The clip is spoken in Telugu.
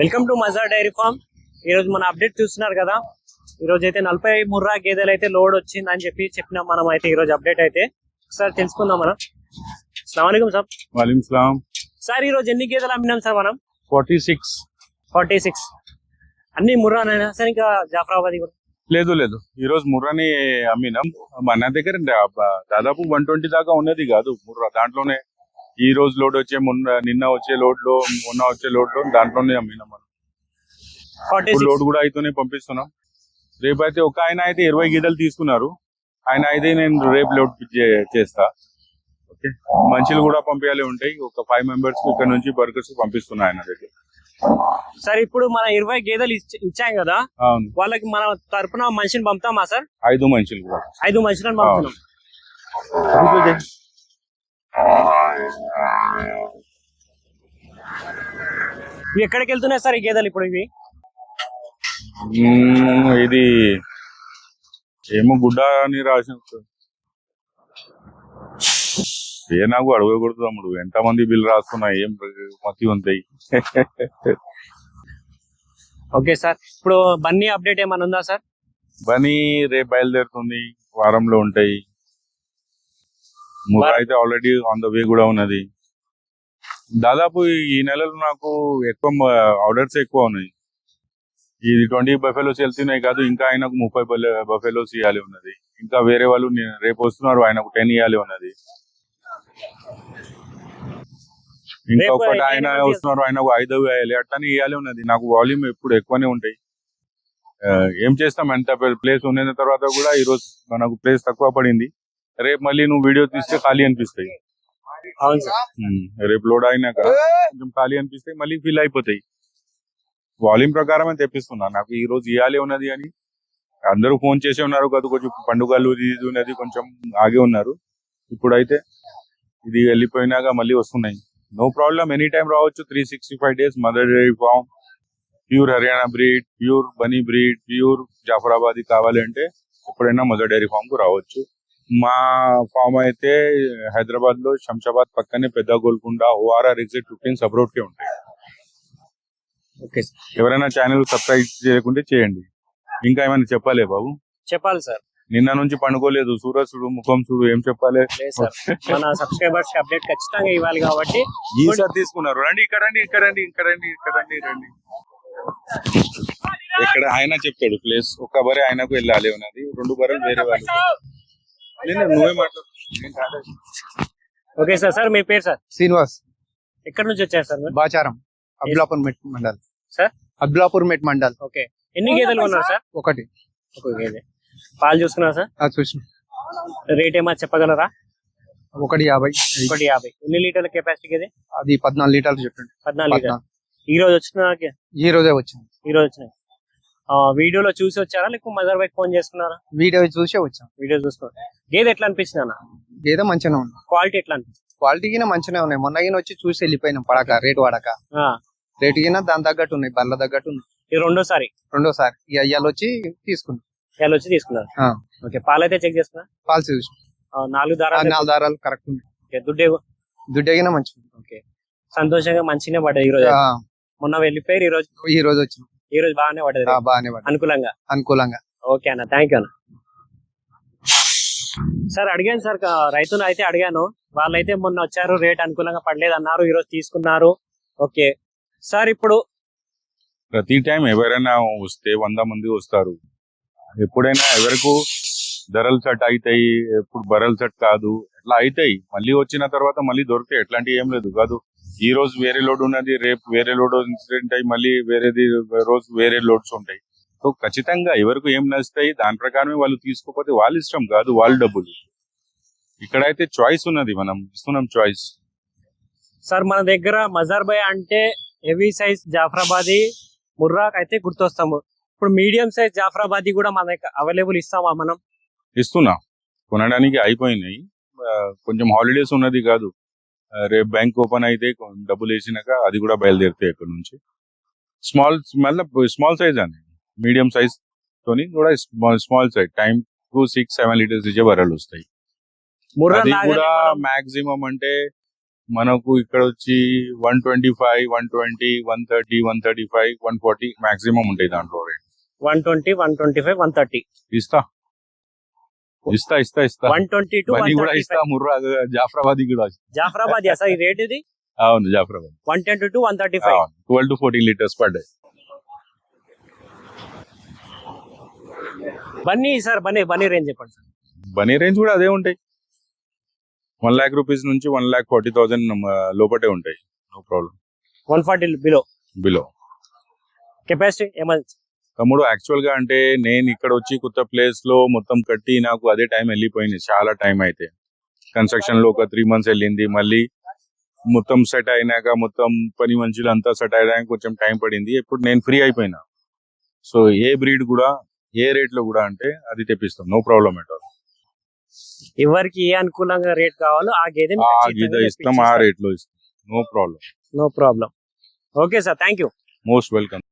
Welcome to Maza dairy farm. ఈరోజు మన అప్డేట్ చూస్తున్నారు కదా. ఈరోజు అయితే నలభై ముర్రా గేదెలు అయితే లోడ్ వచ్చింది అని చెప్పి చెప్పినాం మనం అయితే ఈరోజు అప్డేట్ అయితే. ఒకసారి తెలుసుకుందాం మనం. అస్సలం సార్. వాలేకం సలాం. సార్ ఈరోజు ఎన్ని గేదెలు అమ్మినాం సార్ మనం? Forty six. Forty six. అన్ని ముర్రానైనా సార్ ఇంకా జాఫరాబాద్ కూడా? లేదు లేదు. ఈ రోజు ముర్రాని అమ్మినాం. మన దగ్గర దాదాపు వన్ ట్వంటీ దాకా ఉన్నది కాదు ముర్రా. దాంట్లోనే ఈ రోజు లోడ్ వచ్చే మొన్న నిన్న వచ్చే లోడ్లో మొన్న వచ్చే లోడ్లో దాంట్లోనే అమ్మినాం మనం. ఇప్పుడు లోడ్ కూడా అయితేనే పంపిస్తున్నాం. రేపు అయితే ఒక ఆయన అయితే ఇరవై గీతలు తీసుకున్నారు. ఆయన అయితే నేను రేపు లోడ్ చేస్తా. ఓకే? మంచిలు కూడా పంపించాలి ఉంటాయి. ఒక ఫైవ్ మెంబర్స్ ఇక్కడ నుంచి బర్గర్స్ పంపిస్తున్నా ఆయన దగ్గర. సార్ ఇప్పుడు మన ఇరవై గేదెలు ఇచ్చ- కదా? వాళ్ళకి మన తరపున మనిషిని పంపుతామా సార్? ఐదు కూడా. ఐదు మనుషులను పంపుతున్నాం. ఇవి ఎక్కడికి వెళ్తున్నాయి సార్ ఈ గేదెలు ఇప్పుడు ఇవి? ఇది ఏమో గుడ్డ అని రాసి. ఏ నాకు అడగకూడదు తమ్ముడు. ఎంతమంది బిల్ రాస్తున్నా ఏం మతి ఉంటాయి. Okay sir. ఇప్పుడు బన్నీ అప్డేట్ ఏమైనా ఉందా సార్? బని రేపు బయలుదేరుతుంది. వారంలో ఉంటాయి. ముర్రా అయితే ఆల్రెడీ ఆన్ ద వే కూడా ఉన్నది. దాదాపు ఈ నెలలో నాకు ఎక్కువ ఆర్డర్స్ ఎక్కువ ఉన్నాయి. ఇది ట్వంటీ బఫెలోస్ వెళ్తున్నాయి కాదు ఇంకా ఆయనకు ముప్పై బఫెలోస్ ఇవ్వాలి ఉన్నది. ఇంకా వేరే వాళ్ళు రేపు వస్తున్నారు ఆయనకు టెన్ ఇవ్వాలి ఉన్నది. ఇంకా రేపు ఒకటి ఎన్ని ఆయన వస్తున్నారు ఆయనకు ఐదు వేయాలి అట్లానే ఇవ్వాలి ఉన్నది. నాకు వాల్యూమ్ ఎప్పుడు ఎక్కువనే ఉంటాయి. ఏం చేస్తాం? ఎంత ప్లేస్ ఉన్న తర్వాత కూడా ఈ రోజు మనకు ప్లేస్ తక్కువ పడింది. రేపు మళ్ళీ నువ్వు వీడియో తీస్తే ఖాళీ అనిపిస్తాయి. అవును సార్. ఉమ్, రేపు లోడ్ అయినాక కొంచెం ఖాళీ అనిపిస్తాయి మళ్ళీ ఫిల్ అయిపోతాయి. వాల్యూమ్ ప్రకారమే తెప్పిస్తున్నా. నాకు ఈ రోజు ఇవ్వాలి ఉన్నది అని. అందరూ ఫోన్ చేసి ఉన్నారు కదా కొంచెం పండుగలు ఇది ఉన్నది కొంచెం ఆగి ఉన్నారు. ఇప్పుడైతే ఇది వెళ్ళిపోయినాక మళ్ళీ వస్తున్నాయి. నో ప్రాబ్లం ఎనీ టైం రావచ్చు. Three sixty five days mother dairy farm pure Haryana breed pure Banni breed pure Jafarabadi కావాలి అంటే ఎప్పుడైనా మదర్ డైరీ ఫామ్కు రావచ్చు. మా ఫామ్ అయితే హైదరాబాద్లో శంషాబాద్ పక్కనే పెద్ద గోల్కొండ ఓఆర్ఆర్ ఎగ్జిట్ ఫిఫ్టీన్ సబ్ రోడ్ కే ఉంటాయి. ఓకే ఎవరైనా ఛానల్ సబ్స్క్రైబ్ చేయకుంటే చేయండి. ఇంకా ఏమైనా చెప్పాలి బాబు? చెప్పాలి సార్. నిన్న నుంచి పండుకోలేదు. సూరజ్ చూడు ముఖం చూడు ఏం చెప్పాలి? మన సబ్స్క్రైబర్స్ అప్డేట్ ఖచ్చితంగా ఇవ్వాలి కాబట్టి ఈసారి తీసుకున్నారు. రండి ఇక్కడ రండి ఇక్కడ రండి ఇక్కడ రండి ఇక్కడ రండి రండి. ఇక్కడ ఆయన చెప్తాడు ప్లేస్. ఒక్క బరే ఆయనకు వెళ్ళాలి ఉన్నది. రెండు బర్రెలు వేరే వాళ్ళు లేదు, నువ్వే మాట్లాడు నేను కాదు. ఓకే సార్ సార్ మీ పేరు సార్? శ్రీనివాస్. ఎక్కడి నుంచి వచ్చారు సార్ మీరు? Bacharam Abdullapurmet mandal. Sir? Abdullapurmet mandal. Okay. ఎన్ని గేదెలు ఉన్నారు సార్? ఒకటి. ఒక గేదె. పాలు చూసుకున్నా సార్? అది చూసిన. రేట్ ఏమైనా చెప్పగలరా? ఒకటి యాభై. ఒకటి యాభై. ఎన్ని లీటర్ల కెపాసిటీ గేదె? అది పద్నాలుగు లీటర్లు చెప్పండి. పద్నాలుగు లీటర్ పద్నాలుగు. ఈ రోజు వచ్చిన ఈ రోజే వచ్చింది. ఈ రోజు వచ్చినాయి. వీడియోలో చూసి వచ్చారా? లేకపోతే మదర్ బైక్ ఫోన్ చేసుకున్నారా? వీడియో చూసే వచ్చాం. వీడియో చూసుకో గేదె ఎట్లా అనిపించింది అన్న? ఏదో మంచిగానే ఉంది. క్వాలిటీ ఎట్లా అనిపించింది? క్వాలిటీ గిన మంచిగానే ఉన్నాయి. మొన్న గిన వచ్చి చూసి వెళ్ళిపోయినాం పడక రేటు పడక. రేటు గిన దాని తగ్గట్టు ఉన్నాయి బల్ల తగ్గట్టు ఉన్నాయి. ఇది రెండోసారి? రెండోసారి. ఇక ఇవాళ వచ్చి తీసుకున్నాం. ఇవాళ వచ్చి తీసుకున్నారు. ఓకే పాలు అయితే చెక్ చేసుకున్నా పాలు చూసి నాలుగు దారాలు నాలుగు దారాలు కరెక్ట్ ఉంది ఓకే, దుడ్డే దుడ్డే గిన మంచిగా. ఓకే సంతోషంగా మంచిగా పడ్డది ఈ రోజు మొన్న వెళ్ళిపోయారు ఈ రోజు ఈ రోజు వచ్చిన. ఈ రోజు బాగానే పడ్డది బాగానే పడ్డది. అనుకూలంగా? అనుకూలంగా. ఓకే అన్న థ్యాంక్ యూ అన్న. సార్ అడిగాను సార్ రైతును అయితే అడిగాను. వాళ్ళైతే మొన్న వచ్చారు రేట్ అనుకూలంగా పడలేదు అన్నారు ఈ రోజు తీసుకున్నారు. ఓకే. సార్ ఇప్పుడు ప్రతి టైం ఎవరైనా వస్తే వంద మంది వస్తారు. ఎప్పుడైనా ఎవరికి ధరలు సెట్ అవుతాయి ఎప్పుడు బరలు సెట్ కాదు ఎట్లా అవుతాయి. మళ్ళీ వచ్చిన తర్వాత మళ్ళీ దొరుకుతాయి ఎట్లాంటి ఏం లేదు. కాదు ఈ రోజు వేరే లోడ్ ఉన్నది రేపు వేరే లోడ్ ఇన్సిడెంట్ అయ్యి మళ్ళీ వేరేది రోజు వేరే లోడ్స్ ఉంటాయి. సో ఖచ్చితంగా ఎవరికి ఏం నచ్చుతాయి దాని ప్రకారమే వాళ్ళు తీసుకోకపోతే వాళ్ళ ఇష్టం కాదు వాళ్ళ డబ్బులు. ఇక్కడైతే చాయిస్ ఉన్నది మనం ఇస్తున్నాం చాయిస్ సార్ మన దగ్గర మజార్ బాయ్ అంటే హెవీ సైజ్ జాఫరాబాదీ ముర్రాక్ అయితే గుర్తొస్తాము. ఇప్పుడు మీడియం సైజ్ జాఫరాబాదీ కూడా మన దగ్గర అవైలబుల్ ఇస్తామా మనం? ఇస్తున్నా. కొనడానికి అయిపోయినాయి. కొంచెం హాలిడేస్ ఉన్నది కాదు. రేపు బ్యాంక్ ఓపెన్ అయితే కొ- డబ్బులు వేసినాక అది కూడా బయలుదేరుతాయి ఇక్కడ నుంచి స్మాల్ మళ్ళీ స్మాల్ సైజ్ అని మీడియం సైజ్ తోని కూడా స్మాల్ సైజ్ టైం కు సిక్స్ సెవెన్ లీటర్స్ ఇచ్చే బర్రెలు వస్తాయి ముర్రా అది లాగానే కూడా మనం- మాక్సిమం అంటే మనకు ఇక్కడ వచ్చి one twenty five one twenty one thirty one thirty five one forty maximum ఉంటాయి దాంట్లో rate one twenty one twenty five one thirty ఇస్తా ఇస్తా ఇస్తా ఇస్తా. వన్ ట్వంటీ టు కూడా ఇస్తా ముర్రా జాఫరాబాద్ కూడా. జాఫరాబాద్ సార్ ఈ రేట్ ఇది? అవును Jafarabad. One twenty to one thirty five. Twelve to fourteen litres per day. Banni sir Banni Banni range చెప్పండి సార్. బనీ రేంజ్ కూడా అదే ఉంటాయి. వన్ లాక్ రూపీస్ నుంచి వన్ లాక్ ఫార్టీ థౌసండ్ లోపటే ఉంటాయి. No problem one forty below below capacity ఏమన్నా తమ్ముడు యాక్చువల్గా అంటే నేను ఇక్కడ వచ్చి కొత్త ప్లేస్లో మొత్తం కట్టి నాకు అదే టైం వెళ్ళిపోయింది చాలా టైం అయితే. కన్స్ట్రక్షన్లో ఒక త్రీ మంత్స్ వెళ్ళింది మళ్ళీ మొత్తం సెట్ అయినాక మొత్తం పని మనుషులు అంతా సెట్ అయ్యాక కొంచెం టైం పడింది ఇప్పుడు నేను ఫ్రీ అయిపోయినా. సో ఏ బ్రీడ్ కూడా ఏ రేట్లో కూడా అంటే అది తెప్పిస్తాం నో ప్రాబ్లం ఎట్ ఆల్ ఎవరికి ఏ అనుకూలంగా రేట్ కావాలో ఆ గేదె ఇస్తాం ఆ రేట్లో ఇస్తాం no problem no problem okay sir thank you most welcome